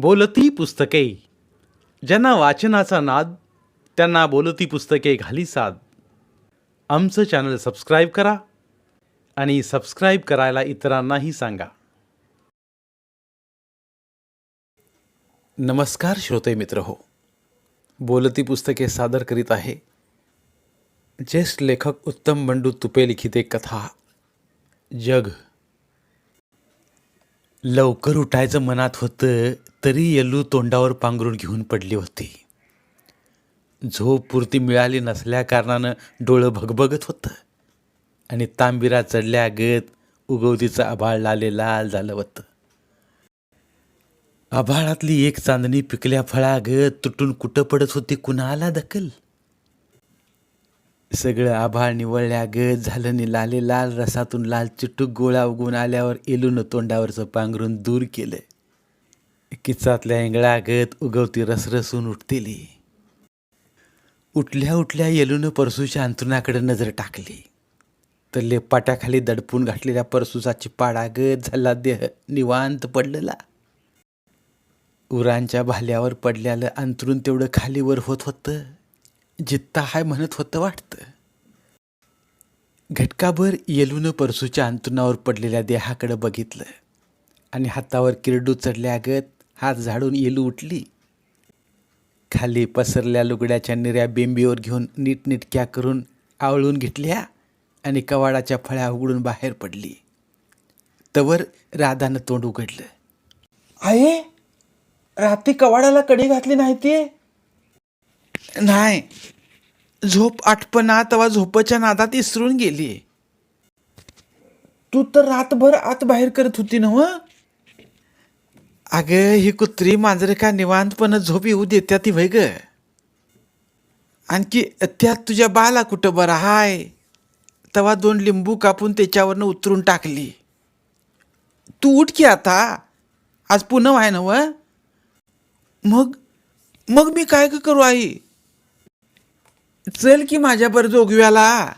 बोलती पुस्तके. ज्यांना वाचनाचा नाद त्यांना बोलती पुस्तके घाली साद. आमचं चॅनल सबस्क्राईब करा आणि सबस्क्राईब करायला इतरांनाही सांगा. नमस्कार श्रोते मित्र हो. बोलती पुस्तके सादर करीत आहे. ज्येष्ठ लेखक उत्तम बंडू तुपे लिखित एक कथा. जग. लवकर उठायचं मनात होतं. तरी येल्लू तोंडावर पांघरून घेऊन पडली होती. झोप पुरती मिळाली नसल्याकारणानं डोळं भगभगत होतं. आणि तांबिरा चढल्यागत उगवतीचं आभाळ लाले लाल झालं होतं. आभाळातली एक चांदणी पिकल्या फळागत तुटून कुठं पडत होती कुणाला दखल? सगळं आभाळ निवळल्यागत झालं नि लाले लाल रसातून लाल चिटूक गोळा उगून आल्यावर एलून तोंडावरचं पांघरून दूर केलं. किचातल्या इंगळागत उगवती रसरसून उठतेली. उठल्या उठल्या येलून परसूच्या अंतरुणाकडे नजर टाकली. तर लेपाट्याखाली दडपून घातलेल्या परसूचा चिपाडागत झाला देह निवांत पडलेला. उरांच्या भाल्यावर पडल्यालं अंतरून तेवढं खालीवर होत होतं जित्ता हाय म्हणत होतं वाटतं. घटकाभर येलून परसूच्या अंतरुणावर पडलेल्या देहाकडे बघितलं आणि हातावर किरडू चढल्यागत हात झाडून येलू उठली. खाली पसरल्या लुगड्याच्या निऱ्या बेंबीवर घेऊन नीटनिटक्या करून आवळून घेतल्या आणि कवाडाच्या फळ्या उघडून बाहेर पडली. तवर राधानं तोंड उघडलं. आहे रात्री कवाडाला कडी घातली नाही ती? नाही. झोप आठपणा तेव्हा झोपच्या नादात इसरून गेली. तू तर रातभर आत बाहेर करत होती ना अगं ही कुत्री मांजरं का निवांतपणे झोप येऊ देत्या ती वैग आणखी त्यात तुझ्या बाला कुठं बरं? हाय. तवा दोन लिंबू कापून त्याच्यावरनं उतरून टाकली. तू उठ की आता. आज पुनव आहे ना व मग मग मी काय करू आई? चल की माझ्याबर जोगव्याला.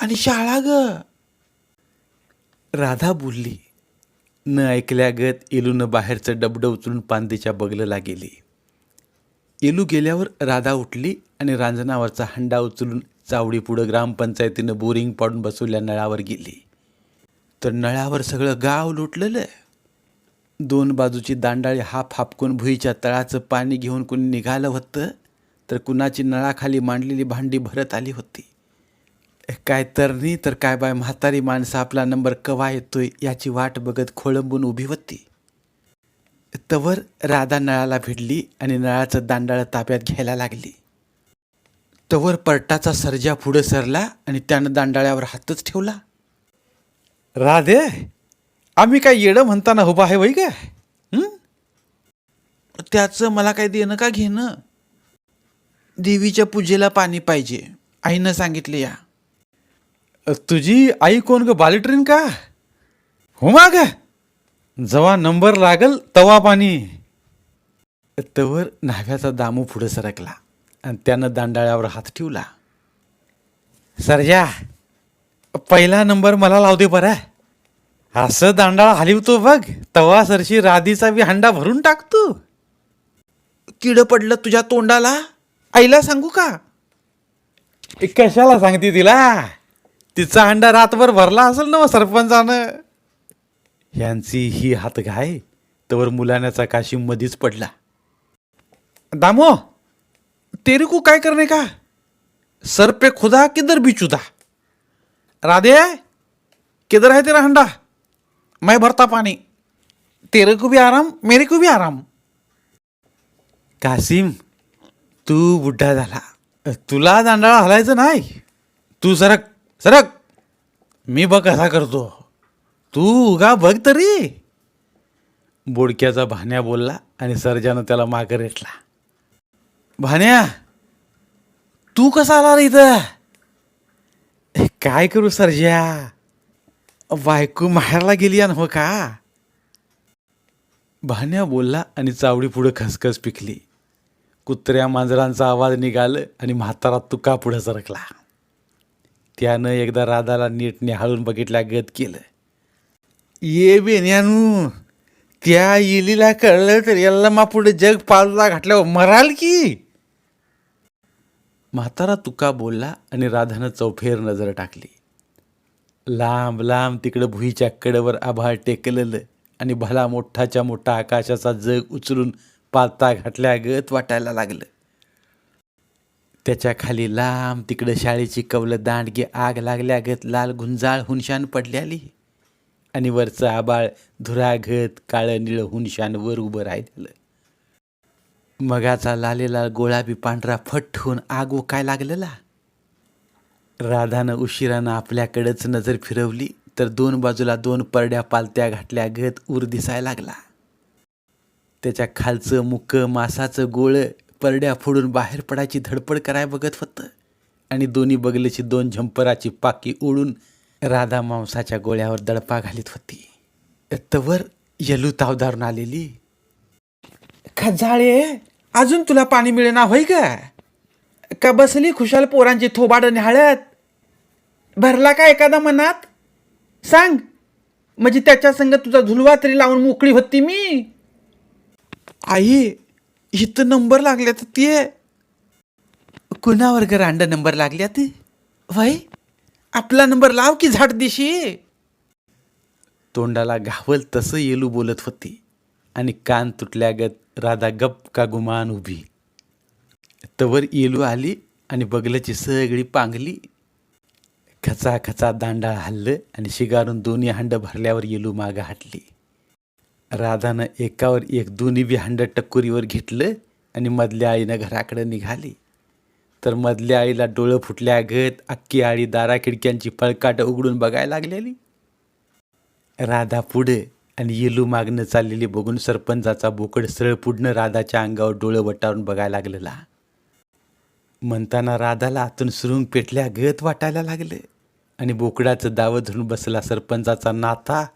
आणि शाळा ग. राधा बोलली न ऐकल्यागत एलूनं बाहेरचं डबडं उचलून पांदीच्या बगलला गेली. एलू गेल्यावर राधा उठली आणि रांजणावरचा हंडा उचलून चावडी पुढं ग्रामपंचायतीनं बोरिंग पाडून बसवल्या नळावर गेली. तर नळावर सगळं गाव लुटलेलं दोन बाजूची दांडाळी हाप हापकून भुईच्या तळाचं पाणी घेऊन कुणी निघालं होतं तर कुणाची नळाखाली मांडलेली भांडी भरत आली होती. काय तरणी तर काय बाय म्हातारी माणसं आपला नंबर कवा येतोय याची वाट बघत खोळंबून उभी होती. तवर राधा नळाला भिडली आणि नळाचं दांडाळ ताब्यात घ्यायला लागली. तवर परटाचा सर्जा पुढं सरला आणि त्यानं दांडाळ्यावर हातच ठेवला. राधे आम्ही काय येडं म्हणताना उभा आहे वै काय त्याचं मला काय देणं का घेणं? देवीच्या पूजेला पाणी पाहिजे आईनं सांगितले या. तुझी आई कोण ग? बालिट्रीन का? हो माग जवा नंबर लागल तवा पाणी. तवर न्हाव्याचा दामू पुढे सरकला आणि त्यानं दांडाळ्यावर हात ठेवला. सरजा पहिला नंबर मला लावते बरं. असं दांडाळा हलिवतो बघ. तवा सरशी राधीचा बी हंडा भरून टाकतो किड पडलं तुझ्या तोंडाला? आईला सांगू का? कशाला सांगते तिला? तिचा अंडा रातभर भरला असेल ना सरपंचानं? यांची ही हात घाय तवर मुलाण्याचा काशिम मधीच पडला. दामो तेरे को काय करणे का? सर पे खुदा किधर बिचुदा? राधे किधर है तेरा हंडा? मैं भरता पाणी. तेरे को भी आराम मेरे को भी आराम. कासिम तू बुड्ढा झाला. तुला दांडाळा हलायचं नाही. तू जरा सरक मी बघ कसा करतो. तू उगा बघ तरी. बोडक्याचा भाण्या बोलला आणि सर्जानं त्याला मागं रेटला. भाण्या तू कसा आला रे इथं? काय करू सरज्या बायको माहेरला गेली आणि हो का? भाण्या बोलला आणि चावडी पुढं खसखस पिकली. कुत्र्या मांजरांचा आवाज निघाल आणि म्हातारा तुका पुढं सरकला. त्यानं एकदा राधाला नीट निहाळून बघितल्या गत केलं ये बेन्यानू त्या इलीला कळलं तर यल्लमा पुढे जग पालला घातल्यावर मराल की? म्हातारा तुका बोलला आणि राधानं चौफेर नजर टाकली. लांब लांब तिकडं भुईच्या कडेवर आभाळ टेकलेलं आणि भला मोठाच्या मोठा आकाशाचा जग उचलून पालता घातल्यागत वाटायला लागलं. त्याच्याखाली लांब तिकडं शाळेची कवलं दांडगी आग लागल्यागत लाल गुंजाळ हुनशान पडल्याली. आणि वरचं आबाळ धुरागत काळं निळं हुनशान वर उभं राहिलेलं. मगाचा लालेला गोळाबी पांढरा फट होऊन आग काय लागलेला. राधानं उशिरानं आपल्याकडंच नजर फिरवली तर दोन बाजूला दोन परड्या पालत्या घातल्या गत ऊर दिसायला लागला. त्याच्या खालचं मुकं मासाचं गोळं परड्या फोडून बाहेर पडायची धडपड कराय बघत होतं. आणि दोन्ही बगलेची दोन झंपराची पाकी ओढून राधा मांसाच्या गोळ्यावर दडपा घालीत होती. तवर यलू तावदारून आलेली खजाळे अजून तुला पाणी मिळेना होय का? का बसली खुशाल पोरांची थोबाड न्याहाळत भरला का एखादा मनात? सांग म्हणजे त्याच्या संग तुझा झुलवा तरी लावून मोकळी होती मी. आई इथं नंबर लागल्यात ते कुणावर ग नंबर लागल्यात वय आपला नंबर लाव की झाड दिशी. तोंडाला घावल तसं येलू बोलत होती आणि कान तुटल्यागत राधा गप का गुमान उभी. तवर येलू आली आणि बगलाची सगळी पांगली खचा खचा दांडा हल्लं आणि शिगारून दोन्ही हांड भरल्यावर येलू मागं हाटली. राधानं एकावर एक दोन्ही बी हंड टक्कुरीवर घेतलं आणि मधल्या आईनं घराकडे निघाली. तर मधल्या आईला डोळं फुटल्यागत अख्खी आळी दारा खिडक्यांची फळकाट उघडून बघायला लागलेली. राधा पुढे आणि येलू मागणं चाललेली बघून सरपंचाचा बोकड सरळ पुढणं राधाच्या अंगावर डोळं वटारून बघायला लागलेला. म्हणताना राधाला आतून सुरुंग पेटल्या गत वाटायला लागले आणि बोकडाचं दावं धरून बसला सरपंचाचा नाता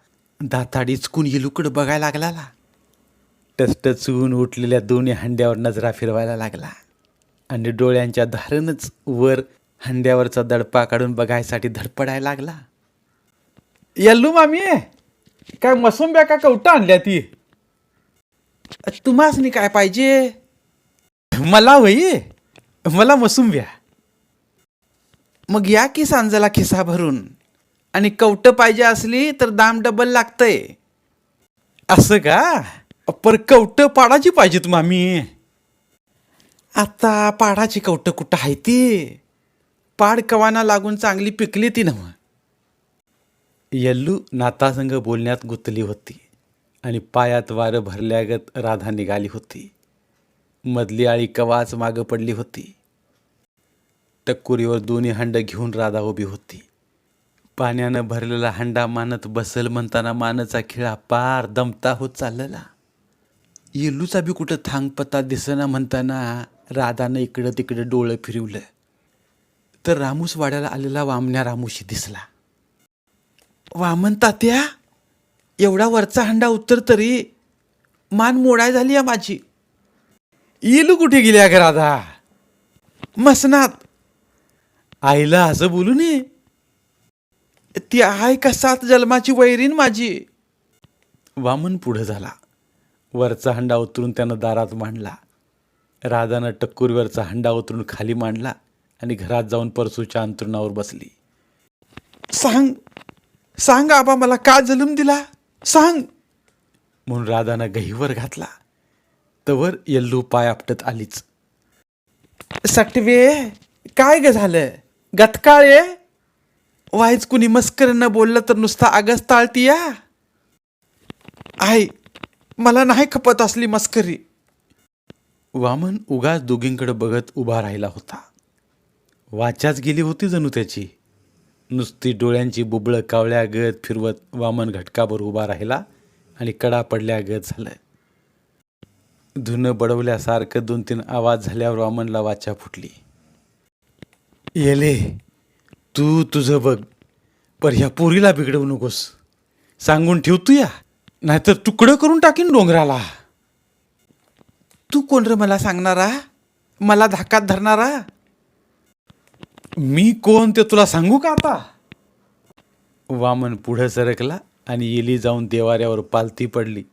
दाताड इचकून येलूकडं बघायला लागला टस्ट चुवून उठलेल्या दोन्ही हंड्यावर नजरा फिरवायला लागला. आणि डोळ्यांच्या धारणच वर हंड्यावरचा दडपा काढून बघायसाठी धडपडायला लागला. यल्लू मामी काय मसुंब्या का कवटा आणल्या ती? तुम्हासनी काय पाहिजे? मला होई मला मसुंब्या मग या की सांजला खिसा भरून? आणि कवटं पाहिजे असली तर दाम डबल लागतंय. असं का? पर कवटं पाडाची पाहिजेत मामी. आता पाडाची कवटं कुठं आहे ती? पाड कवाना लागून चांगली पिकली ती नव्ह. यल्लू नातासंग बोलण्यात गुंतली होती आणि पायात वारं भरल्यागत राधा निघाली होती. मधली आळी कवाच मागं पडली होती. टक्कुरीवर दोन्ही हंड घेऊन राधा उभी होती. पाण्यानं भरलेला हंडा मानत बसल म्हणताना मानचा खिळा पार दमता होत चाललेला येल्लूचा बी कुठं थांगपत्ता दिसना म्हणताना राधानं इकडं तिकडं डोळं फिरवलं. तर रामूस वाड्याला आलेला वामण्या रामूशी दिसला. वामन तात्या एवढा वरचा हंडा उत्तर तरी मान मोडाय झाली आहे माझी. येलू कुठे गेली अगं राधा? मसनात. आईला असं बोलू नये ती आहे का सात जन्माची वैरीण माझी? वामन पुढं झाला. वरचा हंडा उतरून त्यानं दारात मांडला. राधानं टक्कुरीवरचा हंडा उतरून खाली मांडला आणि घरात जाऊन परसूच्या अंतरुणावर बसली. सांग सांग आबा मला का जन्म दिला? सांग. म्हणून राधानं गहीवर घातला. तवर यल्लू पाय आपटत आलीच. सटवे काय ग झालं? गतकाळे वाईच कुणी मस्कर न बोललं तर नुसता आगस ताळती या? आई मला नाही खपत असली मस्करी. वामन उगाच दोघींकडे बघत उभा राहिला होता. वाचाच गेली होती जणू त्याची. नुसती डोळ्यांची बुबळं कावळ्या गत फिरवत वामन घटकाभर उभा राहिला आणि कडा पडल्या गत झालं. धुनं बडवल्यासारखं दोन तीन आवाज झाल्यावर वामनला वाचा फुटली. येले तू तुझं बघ. पर ह्या पोरीला बिघडवू नकोस. सांगून ठेवतो या. नाहीतर तुकडं करून टाकीन डोंगराला. तू कोण रे मला सांगणारा? मला धाकात धरणारा? मी कोण ते तुला सांगू का आता? वामन पुढं सरकला आणि येली जाऊन देवाऱ्यावर पालथी पडली.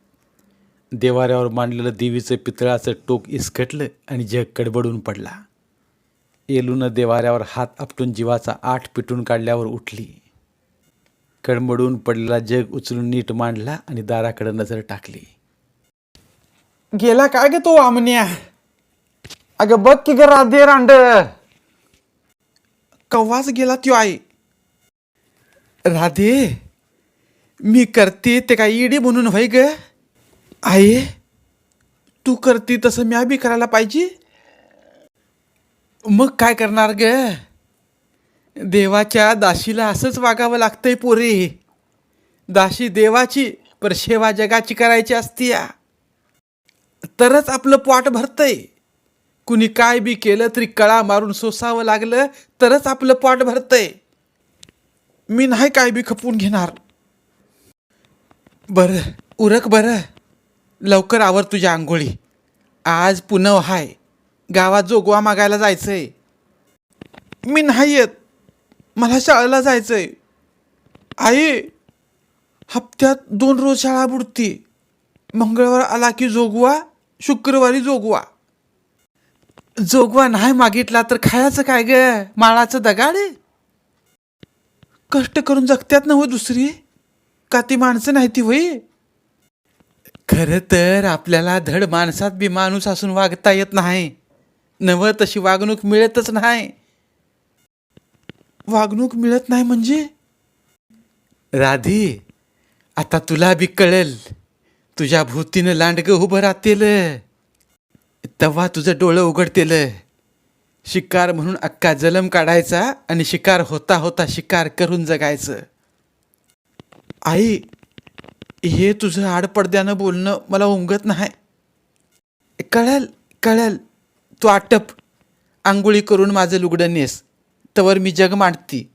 देवाऱ्यावर मांडलेलं देवीचं पितळाचं टोक इसकटलं आणि जग कडबडून पडला. येलूनं देवाऱ्यावर हात आपटून जीवाचा आठ पिटून काढल्यावर उठली. कडमडून पडलेला जग उचलून नीट मांडला आणि दाराकडे नजर टाकली. गेला काय ग तो आमन्या अगं बघ की ग राधे रांड. कव्वाच गेला त्यो आई. राधे मी करते ते काय इडी म्हणून व्हाय ग? आई तू करते तसं म्या बी करायला पाहिजे? मग काय करणार ग? देवाच्या दाशीला असंच वागावं लागतंय पोरे. दाशी देवाची पर सेवा जगाची करायची असती या तरच आपलं पोट भरतंय. कुणी काय बी केलं तरी कळा मारून सोसावं लागलं तरच आपलं पोट भरतंय. मी नाही काय बी खपवून घेणार. बरं उरक बरं. लवकर आवर तुझ्या आंघोळी. आज पुनव हाय. गावात जोगवा मागायला जायचंय. मी नाही येत मला शाळेला जायचंय. आई हप्त्यात दोन रोज शाळा बुडती. मंगळवार आला की जोगवा शुक्रवारी जोगवा. जोगवा नाही मागितला तर खायचं काय ग? माळाचं दगाड? कष्ट करून जगत्यात ना हो दुसरी? का ती माणसं नाही ती होई खरं तर आपल्याला धड माणसात बी माणूस असून वागता येत नाही. नव तशी वागणूक मिळतच नाही. वागणूक मिळत नाही म्हणजे? राधी आता तुला बी कळेल. तुझ्या भूतीनं लांडगं उभं राहतील. तेव्हा तुझं डोळं उघडतील. शिकार म्हणून अक्का जलम काढायचा आणि शिकार होता होता शिकार करून जगायचं. आई हे तुझं आडपडद्यानं बोलणं मला उमगत नाही. कळेल कळेल. तू आटप आंघोळी करून माझं लुगडं नेस तवर मी जग मांडती.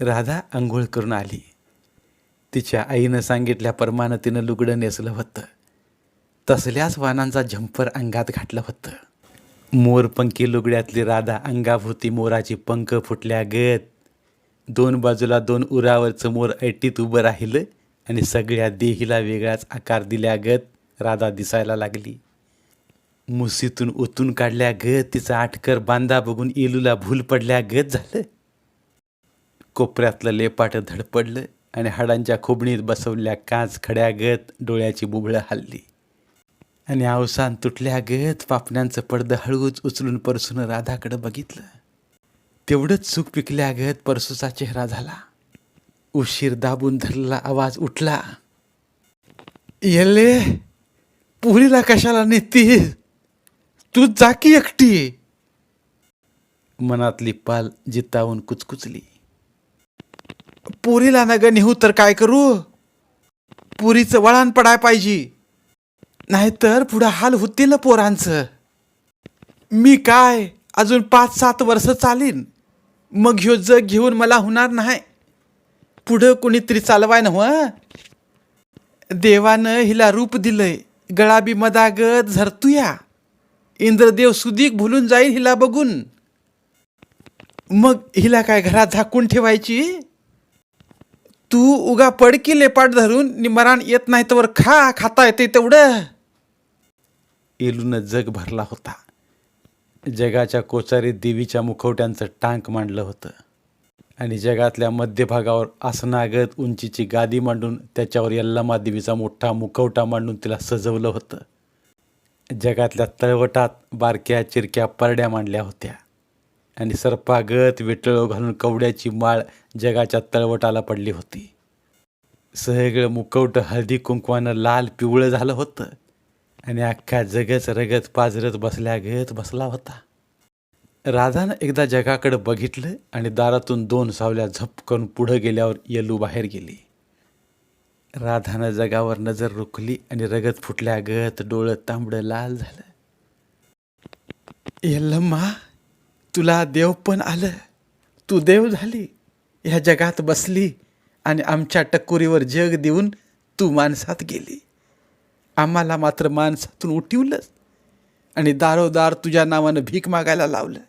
राधा आंघोळ करून आली. तिच्या आईनं सांगितल्याप्रमाणे तिनं लुगडं नेसलं होतं. तसल्याच वानांचा झंपर अंगात घातलं होतं. मोरपंखी लुगड्यातली राधा अंगाभोवती मोराची पंख फुटल्या गत. दोन बाजूला दोन उरावरचं मोर ऐटीत उभं राहिलं आणि सगळ्या देहीला वेगळाच आकार दिल्यागत राधा दिसायला लागली. मुसीतून ओतून काढल्या गत तिचा आटकर बांधा बघून येलूला भूल पडल्या गत झालं. कोपऱ्यातलं लेपाट धडपडलं आणि हाडांच्या खोबणीत बसवल्या काच खड्यागत डोळ्याची बुबळं हल्ली. आणि अवसान तुटल्यागत पापण्यांचं पडदं हळूच उचलून परसून राधाकडं बघितलं. तेवढंच सुख पिकल्यागत परसूचा चेहरा झाला. उशीर दाबून धरलेला आवाज उठला. येले पुरीला कशाला नेती तू जा की एकटी मनातली पाल जितावून कुचकुचली. पुरीला नग नेहू तर काय करू? पुरीचं वळण पडाय पाहिजे. नाहीतर पुढं हाल होतील ना पोरांचं. मी काय? अजून पाच सात वर्ष चालीन. मग ह्यो जग घेऊन मला होणार नाही. पुढं कोणीतरी चालवाय ना हो? देवानं हिला रूप दिलंय. गळाबी मदागत झरतुया. इंद्रदेव सुदीक भुलून जाईल हिला बघून. मग हिला काय घरात झाकून ठेवायची? तू उगा पडकी लेपाट धरून निमरान येत नाही तर खा खाता येते तेवढं. एलून जग भरला होता. जगाच्या कोचारीत देवीच्या मुखवट्यांचं टांक मांडलं होतं. आणि जगातल्या मध्यभागावर आसनागत उंचीची गादी मांडून त्याच्यावर यल्लामा देवीचा मोठा मुखवटा मांडून तिला सजवलं होतं. जगातल्या तळवटात बारक्या चिरक्या परड्या मांडल्या होत्या. आणि सर्पागत विटळ घालून कवड्याची माळ जगाच्या तळवटाला पडली होती. सगळं मुकवट हळदी कुंकवानं लाल पिवळं झालं होतं. आणि अख्खा जगच रगत पाजरत बसल्यागत बसला होता. राधानं एकदा जगाकडे बघितलं आणि दारातून दोन सावल्या झपकन पुढं गेल्यावर येलू बाहेर गेली. राधानं जगावर नजर रुखली आणि रगत फुटल्यागत डोळं तांबडं लाल झालं. यल्लम्मा तुला देव पण आलं. तू देव झाली. ह्या जगात बसली आणि आमच्या टकोरीवर जग देऊन तू माणसात गेली. आम्हाला मात्र माणसातून उठिवलंच आणि दारोदार तुझ्या नावानं भीक मागायला लावलं.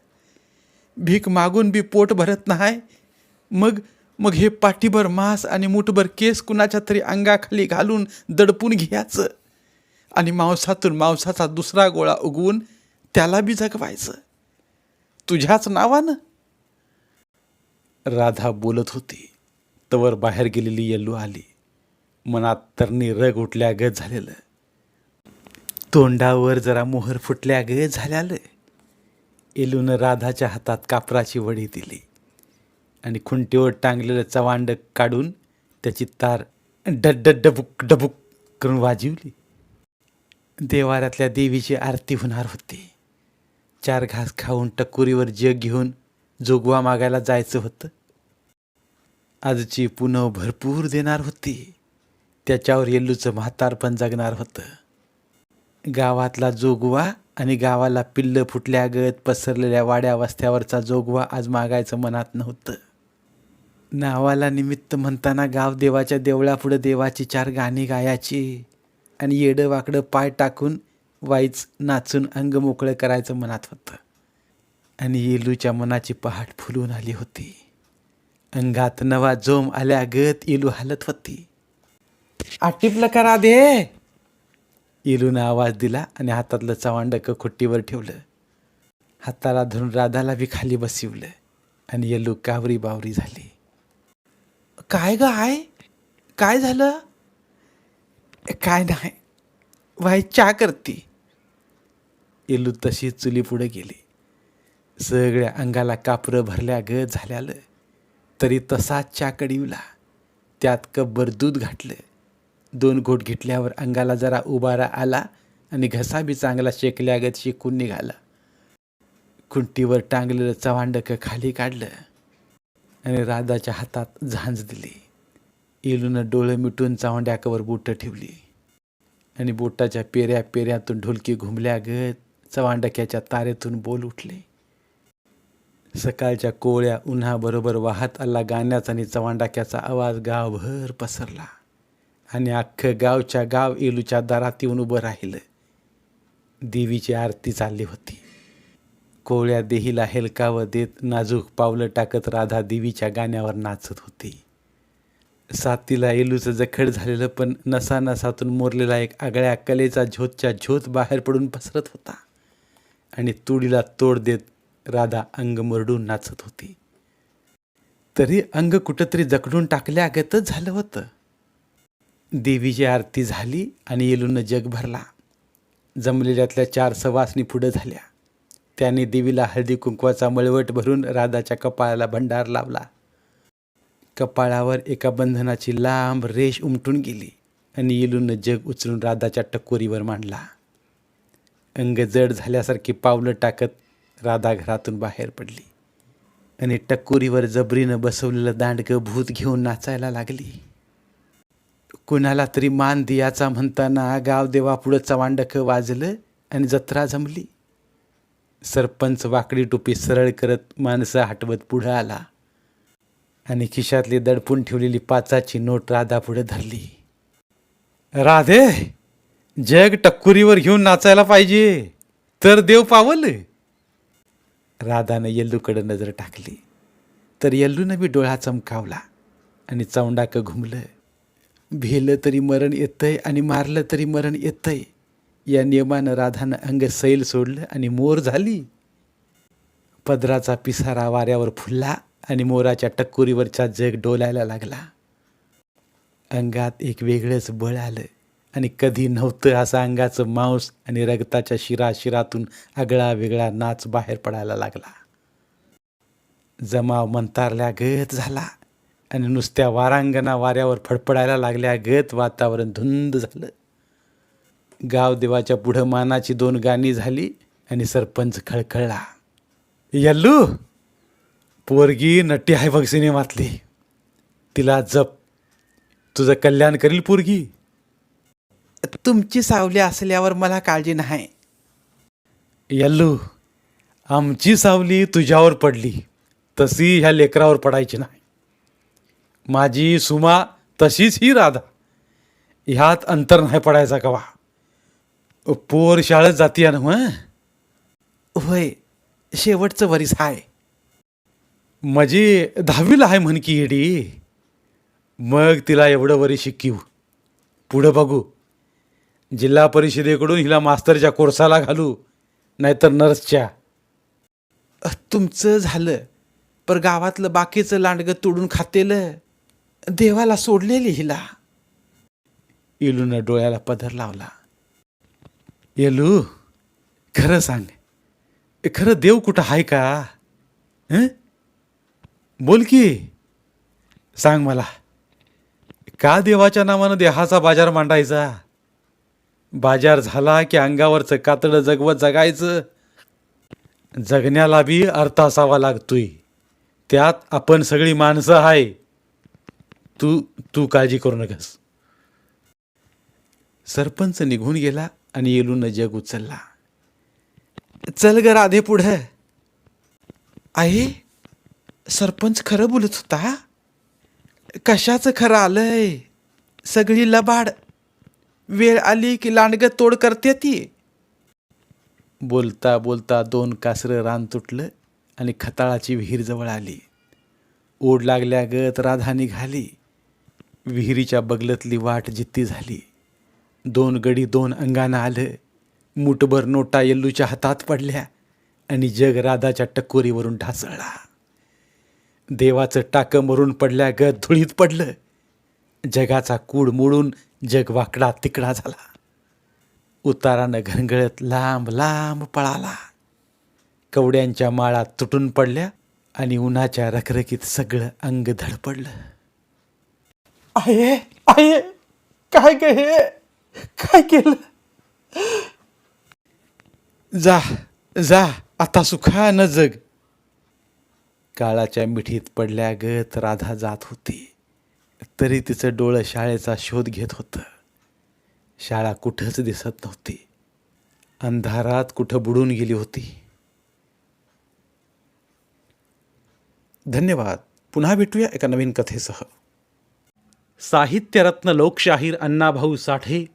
भीक मागून बी पोट भरत नाही. मग मग हे पाठीभर मांस आणि मुठभर केस कुणाच्या तरी अंगाखाली घालून दडपून घ्यायचं? आणि मांसातून मांसाचा दुसरा गोळा उगवून त्याला बी जगवायचं? तुझ्याच नावानं? राधा बोलत होती. तवर बाहेर गेलेली येल्लू आली. मनात तरणी रग उठल्या गज झालेलं. तोंडावर जरा मोहर फुटल्या गज झाल्यालं. येलूनं राधाच्या हातात कापराची वडी दिली. आणि खुंटीवर टांगलेलं चवांड काढून त्याची तार डड डबुक डबुक करून वाजवली. देवाऱ्यातल्या देवीची आरती होणार होती. चार घास खाऊन टकुरीवर जग घेऊन जोगवा मागायला जायचं होतं. आजची पुनव भरपूर देणार होती. त्याच्यावर येल्लूचं म्हातारपण जगणार होतं. गावातला जोगवा आणि गावाला पिल्लं फुटल्यागत पसरलेल्या वाड्या वस्त्यावरचा जोगवा आज मागायचं मनात नव्हतं. नावाला निमित्त म्हणताना गाव देवाच्या देवळापुढं देवाची चार गाणी गायाची. आणि येडं वाकडं पाय टाकून वाईच नाचून अंग मोकळं करायचं मनात होतं. आणि येलूच्या मनाची पहाट फुलून आली होती. अंगात नवा जोम आल्या गत येलू हालत होती. आटिपलं करा दे. येलूनं आवाज दिला आणि हातातलं चवांडक खुट्टीवर ठेवलं. हाताला धरून राधाला बी खाली बसवलं. आणि येलू कावरी बावरी झाली. काय ग आय काय झालं? काय नाही. वाय चा करती. येलू तशी चुली पुढे गेली. सगळ्या अंगाला कापरं भरल्या ग झाल्यालं. तरी तसाच चा कडीवला त्यात कब्बर दूध घातलं. दोन घोट घेतल्यावर अंगाला जरा उबारा आला आणि घसा बी चांगला शेकल्यागत शेकून निघाला खुंटीवर टांगलेलं चव्हांडकं खाली काढलं. आणि राधाच्या हातात झांज दिली. येलूनं डोळे मिटून चावंड्याकावर बोटं ठेवली. आणि बोटाच्या पेऱ्या पेऱ्यातून ढोलकी घुमल्या गत चवांडक्याच्या तारेतून बोल उठले. सकाळच्या कोळ्या उन्हाबरोबर वाहत आला गाण्याचा आणि चवांडाक्याचा आवाज गावभर पसरला. आणि अख्खं गावच्या गाव येलूच्या दारात येऊन उभं राहिलं. देवीची आरती चालली होती. कोवळ्या देहीला हेलकावं देत नाजूक पावलं टाकत राधा देवीच्या गाण्यावर नाचत होती. सातीला येलूचं जखड झालेलं पण नसा नसातून मोरलेला एक आगळ्या कलेचा झोतच्या झोत बाहेर पडून पसरत होता आणि तुडीला तोड देत राधा अंग मरडून नाचत होती. तरी अंग कुठंतरी जखडून टाकल्यागतच झालं होतं. देवीची आरती झाली आणि येलूनं जग भरला. जमलेल्यातल्या चार सवासणी पुढं झाल्या. त्याने देवीला हळदी कुंकवाचा मळवट भरून राधाच्या कपाळाला भंडार लावला. कपाळावर एका बंधनाची लांब रेष उमटून गेली आणि येलूनं जग उचलून राधाच्या टकोरीवर मांडला. अंग जड झाल्यासारखी पावलं टाकत राधा घरातून बाहेर पडली आणि टकोरीवर जबरीनं बसवलेलं दांडगं भूत घेऊन नाचायला लागली. कुणाला तरी मान दियाचा म्हणताना गावदेवापुढं चवांडकं वाजलं आणि जत्रा जमली. सरपंच वाकडी टोपी सरळ करत माणसं हटवत पुढं आला. आणि खिशातली दडपून ठेवलेली पाचाची नोट राधा पुढे धरली. राधे जग टक्कुरीवर घेऊन नाचायला पाहिजे. तर देव पावल. राधानं येल्लूकडे नजर टाकली. तर येल्लूनं बी डोळा चमकावला आणि चौंडाकं घुमलं. भिलं तरी मरण येतंय आणि मारलं तरी मरण येतंय. या नियमानं राधानं अंग सैल सोडलं आणि मोर झाली. पदराचा पिसारा वाऱ्यावर फुलला आणि मोराच्या टक्कुरीवरचा जग डोलायला लागला. अंगात एक वेगळंच बळ आलं आणि कधी नव्हतं असं अंगाचं मांस आणि रक्ताच्या शिराशिरातून आगळा वेगळा नाच बाहेर पडायला लागला. जमाव मंतारल्या गत झाला आणि नुसत्या वारांगणा वाऱ्यावर फडफडायला लागल्या गत वातावरण धुंद झालं. गावदेवाच्या पुढं मानाची दोन गाणी झाली आणि सरपंच खळखळला. यल्लू पोरगी नट्टी आहे बघ सिनेमातली. तिला जप. तुझं कल्याण करील पोरगी. तुमची सावली असल्यावर मला काळजी नाही. यल्लू आमची सावली तुझ्यावर पडली. तशी ह्या लेकरावर पडायची नाही. माझी सुमा तशीच ही राधा. ह्यात अंतर नाही पडायचा कवा पोर शाळेत जातीय ना मग होय शेवटचं वरीस आहे माझी दहावीला आहे म्हण की येडी. मग तिला एवढं वरी शिकीव. पुढं बघू. जिल्हा परिषदेकडून हिला मास्तरच्या कोर्साला घालू नाहीतर नर्सच्या. तुमचं झालं पर गावातलं बाकीचं लांडगं तोडून खातेलं देवाला सोडलेली हिला. इलूनं डोळ्याला पदर लावला. येलू खरं सांग. खरं देव कुठं आहे का? हं? बोल की. सांग मला. का देवाच्या नावानं देहाचा बाजार मांडायचा? बाजार झाला की अंगावरचं कातडं जगवत जगायचं? जगण्याला बी अर्थ असावा लागतोय. त्यात आपण सगळी माणसं आहे तू तू काळजी करू नकस. सरपंच निघून गेला. आणि येलून जग उचलला. चल ग राधे पुढं. आहे सरपंच खरं बोलत होता? कशाचं खरं आलंय? सगळी लबाड. वेळ आली की लांडगं तोड करते ती. बोलता बोलता दोन कासरं रान तुटलं आणि खताळाची विहीर जवळ आली. ओढ लागल्या गत राधा निघाली विहिरीच्या बगलतली वाट जित्ती झाली. दोन गडी दोन अंगानं आलं. मुठभर नोटा येल्लूच्या हातात पडल्या आणि जग राधाच्या टकोरीवरून ढासळला. देवाचं टाकं मरून पडल्या ग धुळीत पडलं. जगाचा कूड मोडून जग वाकडा तिकडा झाला. उतारानं घरंगळत लांब लांब पळाला. कवड्यांच्या माळा तुटून पडल्या आणि उन्हाच्या रखरखीत सगळं अंग धडपडलं. आहे आहे. काय ग हे? काय केलं? जा जा आता सुखानं जग. काळाच्या मिठीत पडल्यागत राधा जात होती. तरी तिचं डोळं शाळेचा शोध घेत होतं. शाळा कुठंच दिसत नव्हती. अंधारात कुठं बुडून गेली होती. धन्यवाद. पुन्हा भेटूया एका नवीन कथेसह. साहित्यरत्न लोकशाहीर अण्णाभाऊ साठे